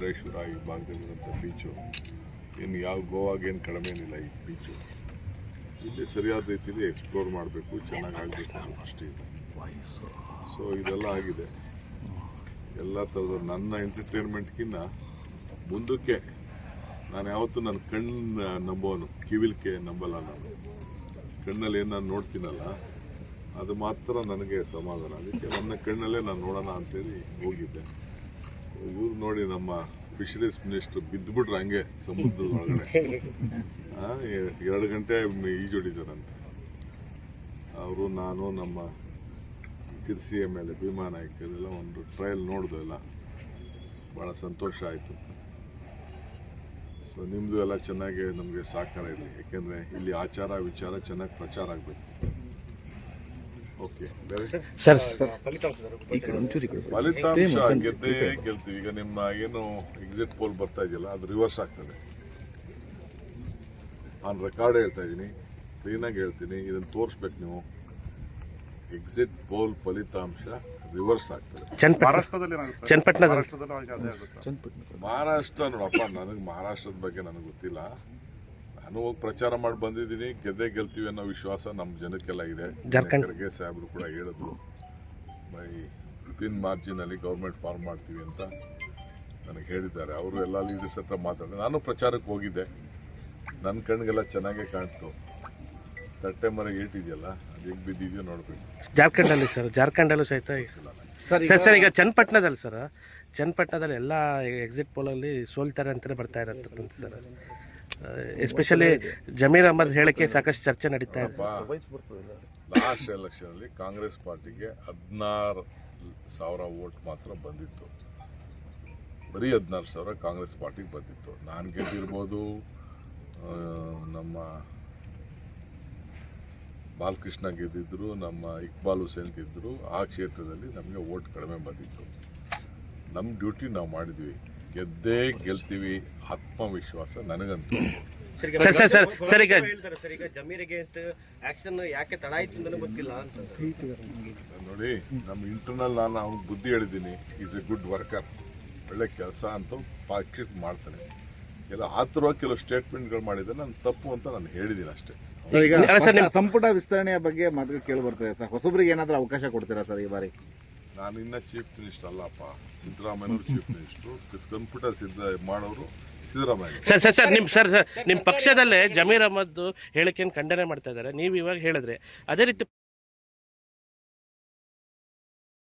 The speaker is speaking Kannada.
ಮುರುಡೇಶ್ವರ ಈ ಭಾಗದಲ್ಲಿರುವಂಥ ಬೀಚು ಇನ್ನು ಯಾವ ಗೋವಾಗೇನು ಕಡಿಮೆ ಏನಿಲ್ಲ ಈ ಬೀಚು ಇಲ್ಲಿ ಸರಿಯಾದ ರೀತಿಯಲ್ಲಿ ಎಕ್ಸ್ಪ್ಲೋರ್ ಮಾಡಬೇಕು, ಚೆನ್ನಾಗಿ ಆಗಬೇಕು ಅನ್ನೋ ದೃಷ್ಟಿ ಇದೆ. ಸೊ ಇದೆಲ್ಲ ಆಗಿದೆ. ಎಲ್ಲ ಥರದ ನನ್ನ ಎಂಟರ್ಟೈನ್ಮೆಂಟ್ಗಿನ್ನ ಮುಂದಕ್ಕೆ ನಾನು ಯಾವತ್ತೂ ನನ್ನ ಕಣ್ಣು ನಂಬೋನು ಕಿವಿಲ್ಕೆ ನಂಬಲ್ಲ ನಾನು. ಕಣ್ಣಲ್ಲಿ ಏನು ನೋಡ್ತೀನಲ್ಲ, ಅದು ಮಾತ್ರ ನನಗೆ ಸಮಾಧಾನ. ಅದಕ್ಕೆ ನನ್ನ ಕಣ್ಣಲ್ಲೇ ನಾನು ನೋಡೋಣ ಅಂತೇಳಿ ಹೋಗಿದ್ದೆ. ಇವ್ರು ನೋಡಿ ನಮ್ಮ ಫಿಶರೀಸ್ ಮಿನಿಸ್ಟರ್ ಬಿದ್ದುಬಿಟ್ರೆ ಹಂಗೆ ಸಮುದ್ರದ ಒಳಗಡೆ. ಎರಡು ಗಂಟೆ ಈಜೊಡಿದಾರಂತೆ ಅವರು, ನಾನು, ನಮ್ಮ ಸಿರ್ಸಿಯ ಮೇಲೆ ಭೀಮಾ ನಾಯಕರೆಲ್ಲ ಒಂದು ಟ್ರಯಲ್ ನೋಡಿದೆ ಎಲ್ಲ ಭಾಳ ಸಂತೋಷ ಆಯಿತು. ಸೊ ನಿಮ್ಮದು ಎಲ್ಲ ಚೆನ್ನಾಗಿ ನಮಗೆ ಸಹಕಾರ ಇರಲಿ. ಯಾಕೆಂದರೆ ಇಲ್ಲಿ ಆಚಾರ ವಿಚಾರ ಚೆನ್ನಾಗಿ ಪ್ರಚಾರ ಆಗಬೇಕು. ಸರ್ ಫಲಿತಾಂಶ ಗೆದ್ದೇ ಗೆಲ್ತೀವಿ ಈಗ ನಿಮ್ಮ ಏನು ಎಕ್ಸಿಟ್ ಪೋಲ್ ಬರ್ತಾ ಇದೆಯಲ್ಲ ಅದು ರಿವರ್ಸ್ ಆಗ್ತದೆ. ನಾನು ರೆಕಾರ್ಡ್ ಹೇಳ್ತಾ ಇದ್ದೀನಿ. ಕ್ಲೀನಾಗಿ ಹೇಳ್ತೀನಿ. ಇದನ್ನು ತೋರಿಸ್ಬೇಕು ನೀವು. ಎಕ್ಸಿಟ್ ಪೋಲ್ ಫಲಿತಾಂಶ ರಿವರ್ಸ್ ಆಗ್ತದೆ. ಮಹಾರಾಷ್ಟ್ರ ನೋಡಪ್ಪ ನನಗೆ ಮಹಾರಾಷ್ಟ್ರದ ಬಗ್ಗೆ ನನಗೆ ಗೊತ್ತಿಲ್ಲ. ನಾನು ಹೋಗಿ ಪ್ರಚಾರ ಮಾಡಿ ಬಂದಿದ್ದೀನಿ ಗೆದ್ದೆ ಗೆಲ್ತೀವಿ ಅನ್ನೋ ವಿಶ್ವಾಸ ನಮ್ಮ ಜನಕ್ಕೆಲ್ಲ ಇದೆ. ಜಾರ್ಖಂಡ್. ಖರ್ಗೆ ಸಾಹೇಬರು ಕೂಡ ಹೇಳಿದ್ರು. ಬೈ ವಿತಿನ್ ಮಾರ್ಜಿನಲ್ಲಿ ಗೌರ್ಮೆಂಟ್ ಫಾರ್ಮ್ ಮಾಡ್ತೀವಿ ಅಂತ ನನಗೆ ಹೇಳಿದ್ದಾರೆ. ಅವರು ಎಲ್ಲ ಲೀಡರ್ಸ್ ಹತ್ರ ಮಾತಾಡಿದೆ ನಾನು ಪ್ರಚಾರಕ್ಕೆ ಹೋಗಿದ್ದೆ. ನನ್ನ ಕಣ್ಣಿಗೆಲ್ಲ ಚೆನ್ನಾಗೇ ಕಾಣ್ತು. ತಟ್ಟೆ ಮರ ಏಟಿದೆಯಲ್ಲ ಅದು ಹೆಂಗೆ ಬಿದ್ದಿದೆಯೋ ನೋಡಬೇಕು. ಜಾರ್ಖಂಡಲ್ಲಿ ಸರ್ ಜಾರ್ಖಂಡಲ್ಲೂ ಸಹಿತ ಸರ್ ಸರ್ ಈಗ ಚನ್ನಪಟ್ಟಣದಲ್ಲಿ ಸರ್ ಚನ್ನಪಟ್ಟಣದಲ್ಲಿ ಎಲ್ಲ ಎಕ್ಸಿಟ್ ಪೋಲಲ್ಲಿ ಸೋಲ್ತಾರೆ ಅಂತಲೇ ಬರ್ತಾ ಇರತ್ತೆ ಸರ್. ಎಸ್ಪೆಷಲಿ ಜಮೀರ್ ಅಹಮದ್ ಹೇಳಕ್ಕೆ ಸಾಕಷ್ಟು ಚರ್ಚೆ ನಡೀತಾ ಇದೆ. ಲಾಸ್ಟ್ ಎಲೆಕ್ಷನಲ್ಲಿ ಕಾಂಗ್ರೆಸ್ ಪಾರ್ಟಿಗೆ ಹದಿನಾರು ಸಾವಿರ ವೋಟ್ ಮಾತ್ರ ಬಂದಿತ್ತು. ಬರೀ ಹದಿನಾರು ಸಾವಿರ ಕಾಂಗ್ರೆಸ್ ಪಾರ್ಟಿಗೆ ಬಂದಿತ್ತು. ನಾನು ಗೆದ್ದಿರ್ಬೋದು ನಮ್ಮ ಬಾಲಕೃಷ್ಣ ಗೆದ್ದಿದ್ರು, ನಮ್ಮ ಇಕ್ಬಾಲ್ ಹುಸೇನ್ ಗೆದ್ದರು ಆ ಕ್ಷೇತ್ರದಲ್ಲಿ ನಮಗೆ ವೋಟ್ ಕಡಿಮೆ ಬಂದಿತ್ತು. ನಮ್ಮ ಡ್ಯೂಟಿ ನಾವು ಮಾಡಿದ್ವಿ. ಗೆದ್ದೇ ಗೆಲ್ತೀವಿ ಆತ್ಮವಿಶ್ವಾಸ ನನಗಂತೂ. ಸರ್ ಸರ್ ಸರ್ ಸರ್ ಈಗ ಹೇಳ್ತಾರೆ ಸರ್ ಈಗ ಜಮೀರ್ ಅಗೇನ್ಸ್ಟ್ ಆಕ್ಷನ್ ಯಾಕೆ ತಡ ಆಯ್ತು ಅಂತ ಗೊತ್ತಿಲ್ಲ ಅಂತ. ನೋಡಿ ನಮ್ಮ ಇಂಟರ್ನಲ್ ನಾನು ಅವ್ನಿಗೆ ಬುದ್ಧಿ ಹೇಳಿದ್ದೀನಿ ಈಸ್ ಎ ಗುಡ್ ವರ್ಕರ್ ಒಳ್ಳೆ ಕೆಲಸ ಅಂತ ಪಾಕಿಟ್ ಮಾಡ್ತಾನೆ. ಎಲ್ಲ ಆತರ ಕೆಲವು ಸ್ಟೇಟ್ಮೆಂಟ್ಗಳು ಮಾಡಿದ್ರೆ ನಾನು ತಪ್ಪು ಅಂತ ನಾನು ಹೇಳಿದ್ದೀನಿ ಅಷ್ಟೇ. ಸರ್ ಈಗ ಸಂಪುಟ ವಿಸ್ತರಣೆಯ ಬಗ್ಗೆ ಮಾತುಕತೆ ಕೇಳಿ ಬರ್ತದೆ. ಸರ್ ಹೊಸಬ್ರಿಗೆ ಏನಾದ್ರೂ ಅವಕಾಶ ಕೊಡ್ತೀರಾ ಸರ್ ಈ ಬಾರಿ? ನಾನು ಇನ್ನ ಚೀಫ್ ಮಿನಿಸ್ಟರ್ ಅಲ್ಲಪ್ಪ. ಸಿದ್ದರಾಮಯ್ಯನವರು ಚೀಫ್ ಮಿನಿಸ್ಟ್ರು ಕಂಪ್ಯೂಟರ್ ಸಿದ್ಧ ಮಾಡೋರು ಸಿದ್ದರಾಮಯ್ಯ. ಸರ್ ಸರ್ ಸರ್ ನಿಮ್ಮ ಸರ್ ಸರ್ ನಿಮ್ಮ ಪಕ್ಷದಲ್ಲೇ ಜಮೀರ್ ಅಹಮದ್ ಹೇಳಿಕೆಯನ್ನು ಖಂಡನೆ ಮಾಡ್ತಾ ಇದ್ದಾರೆ. ನೀವು ಇವಾಗ ಹೇಳಿದ್ರೆ ಅದೇ ರೀತಿ